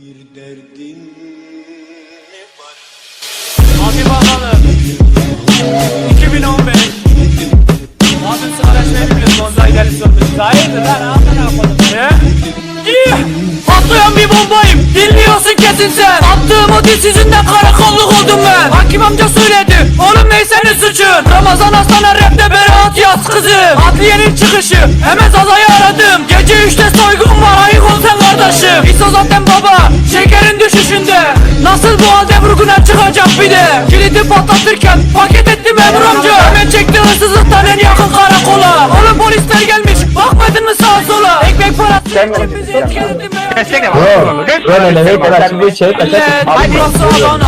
Bir derdin ne var? Hadi bakalım. 2015. Abi sıra şey biliyorsun ondan ileri sormuş. Hayırdır lan amına koydum. Ne? İyi. Patlayan bir bombayım. Dinliyorsun kesin sen. Attığım o diz yüzünden karakolluk oldum ben. Hakim amca söyledi. Oğlum ne senin suçun? Ramazan Aslan'a rapte beraat yaz kızım. Adliyenin çıkışı. Hemen Zaza'yı aradım. Gece üçte soygun var. Ayık kardeşim. İso zaten baba. Şekerin düşüşünde. Nasıl bu halde vurguna çıkacak bir de. Kilidi patlatırken paket etti memur amca. Hemen çekti hırsızlıktan en yakın karakola. Oğlum polisler gelmiş. Bakmadın mı sağa sola? Ekmek parası. Etkilendi mi? Böyle ne şey burası Adana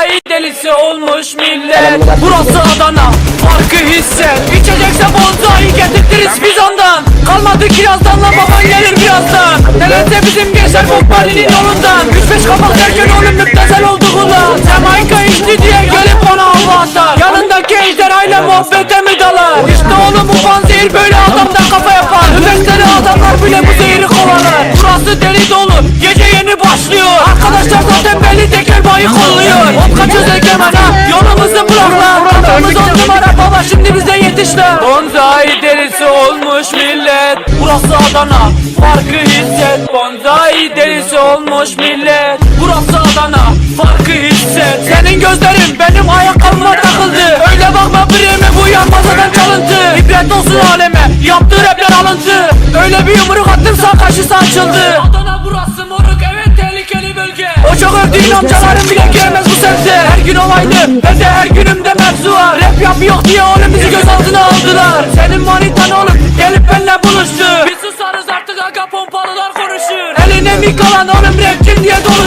Ay delisi olmuş millet Burası Adana Farkı hisset İçecekse bonzai getirtiriz Fizan'dan Kalmadı kirazdan lan baban gelir birazdan. Nedense bizim gençler Bombali'nin yolundan Üç beş kapak derken oğlum müptezel oldu ulan Jamaika içti diye gelip hava atar Yanındaki ejderhayla muhabbete mi dalar? İşte oğlum bu panzehir böyle adamdan kafa yapar. Üniversiteli adamlar bile bu zehri kovalar. Burası deli dolu gece yeni başlıyor. Arkadaşlar zaten belli tekel bayı kolluyor. Hop kaçıyoruz Egemen ha yolumuzu bırak lan şimdi bize yetiş lan Bonzai delisi olmuş millet. Burası Adana farkı hisset. Bonzai delisi olmuş millet. Burası Adana farkı hisset. Senin gözlerin benim ayakkabıma takıldı. Öyle bakma birimi bu yanmazadan çalıntı. İbret olsun aleme yaptığı rapler alıntı. Öyle bir yumruk attım sağ kaşısı açıldı. Adana burası moruk evet tehlikeli bölge. O çok övdüğün amcaların bile yapıyor diye oğlum bizi gözaltına aldılar. Senin manitan oğlum gelip benimle buluştu. Biz susarız artık aga pompalılar konuşur. Eline mik alan oğlum rapçim diye kimse